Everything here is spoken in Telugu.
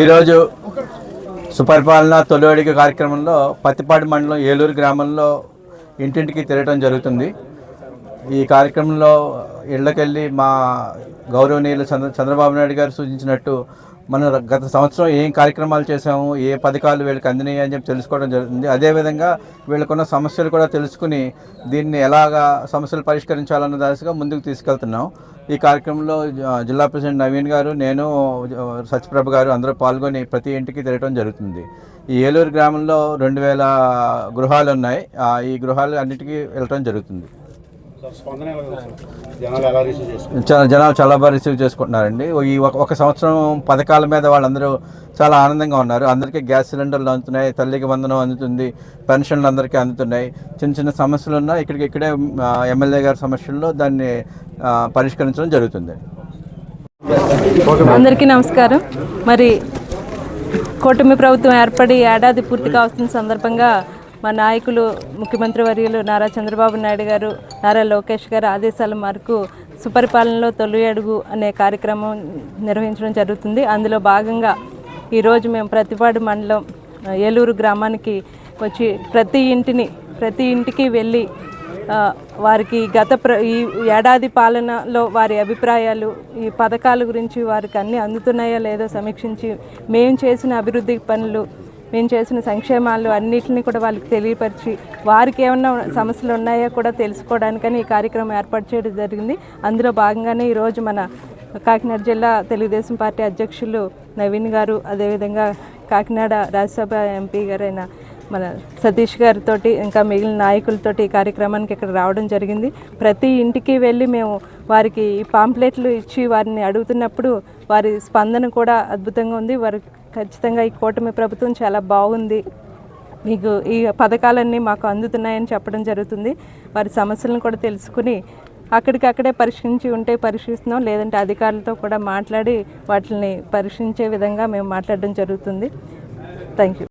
ఈరోజు సుపరిపాలన తొలి అడిగ కార్యక్రమంలో పత్తిపాటి మండలం ఏలూరు గ్రామంలో ఇంటింటికి తిరగటం జరుగుతుంది. ఈ కార్యక్రమంలో ఇళ్ళకెళ్ళి మా గౌరవనీయులు చంద్ర చంద్రబాబు నాయుడు గారు సూచించినట్టు మనం గత సంవత్సరం ఏం కార్యక్రమాలు చేసాము ఏ పథకాలు వీళ్ళకి అందినాయి అని చెప్పి తెలుసుకోవడం జరుగుతుంది. అదేవిధంగా వీళ్ళకున్న సమస్యలు కూడా తెలుసుకుని దీన్ని ఎలాగా సమస్యలు పరిష్కరించాలన్న దాసిగా ముందుకు తీసుకెళ్తున్నాం. ఈ కార్యక్రమంలో జ- జిల్లా ప్రెసిడెంట్ నవీన్ గారు నేను సత్యప్రభ గారు అందరూ పాల్గొని ప్రతి ఇంటికి తిరగడం జరుగుతుంది. ఈ ఏలూరు గ్రామంలో రెండు వేల గృహాలు ఉన్నాయి. ఈ గృహాలు అన్నిటికీ వెళ్ళటం జరుగుతుంది. జనాలు చాలా జనాలు చాలా బాగా రిసీవ్ చేసుకుంటున్నారండి. ఈ ఒక ఒక సంవత్సరం పథకాల మీద వాళ్ళందరూ చాలా ఆనందంగా ఉన్నారు. అందరికీ గ్యాస్ సిలిండర్లు అందుతున్నాయి తల్లికి వందనం అందుతుంది పెన్షన్లు అందరికీ అందుతున్నాయి. చిన్న చిన్న సమస్యలు ఉన్నా ఇక్కడికి ఇక్కడే ఎమ్మెల్యే గారి సమస్యల్లో దాన్ని పరిష్కరించడం జరుగుతుంది. అందరికీ నమస్కారం. మరి కూటమి ప్రభుత్వం ఏర్పడి ఏడాది పూర్తిగా వస్తున్న సందర్భంగా మా నాయకులు ముఖ్యమంత్రి వర్యులు నారా చంద్రబాబు నాయుడు గారు నారా లోకేష్ గారు ఆదేశాల మేరకు సుపరిపాలనలో తొలి అడుగు అనే కార్యక్రమం నిర్వహించడం జరుగుతుంది. అందులో భాగంగా ఈరోజు మేము ప్రతిపాడు మండలం ఏలూరు గ్రామానికి వచ్చి ప్రతి ఇంటిని ప్రతి ఇంటికి వెళ్ళి వారికి గత ప్ర ఈ ఏడాది పాలనలో వారి అభిప్రాయాలు ఈ పథకాల గురించి వారికి అన్నీ అందుతున్నాయో లేదో సమీక్షించి మేము చేసిన అభివృద్ధి పనులు మేము చేసిన సంక్షేమాలు అన్నిటిని కూడా వాళ్ళకి తెలియపరిచి వారికి ఏమన్నా సమస్యలు ఉన్నాయో కూడా తెలుసుకోవడానికని ఈ కార్యక్రమం ఏర్పాటు చేయడం జరిగింది. అందులో భాగంగానే ఈరోజు మన కాకినాడ జిల్లా తెలుగుదేశం పార్టీ అధ్యక్షులు నవీన్ గారు అదేవిధంగా కాకినాడ రాజ్యసభ ఎంపీ గారైన మన సతీష్ గారితో ఇంకా మిగిలిన నాయకులతోటి ఈ కార్యక్రమానికి ఇక్కడ రావడం జరిగింది. ప్రతి ఇంటికి వెళ్ళి మేము వారికి ఈ పాంప్లెట్లు ఇచ్చి వారిని అడుగుతున్నప్పుడు వారి స్పందన కూడా అద్భుతంగా ఉంది. వారు ఖచ్చితంగా ఈ కూటమి ప్రభుత్వం చాలా బాగుంది. మీకు ఈ పథకాలన్నీ మాకు అందుతున్నాయని చెప్పడం జరుగుతుంది. వారి సమస్యలను కూడా తెలుసుకుని అక్కడికక్కడే పరిశీలించి ఉంటే పరిశీలిస్తున్నాం లేదంటే అధికారులతో కూడా మాట్లాడి వాటిని పరిశీలించే విధంగా మేము మాట్లాడడం జరుగుతుంది. Thank you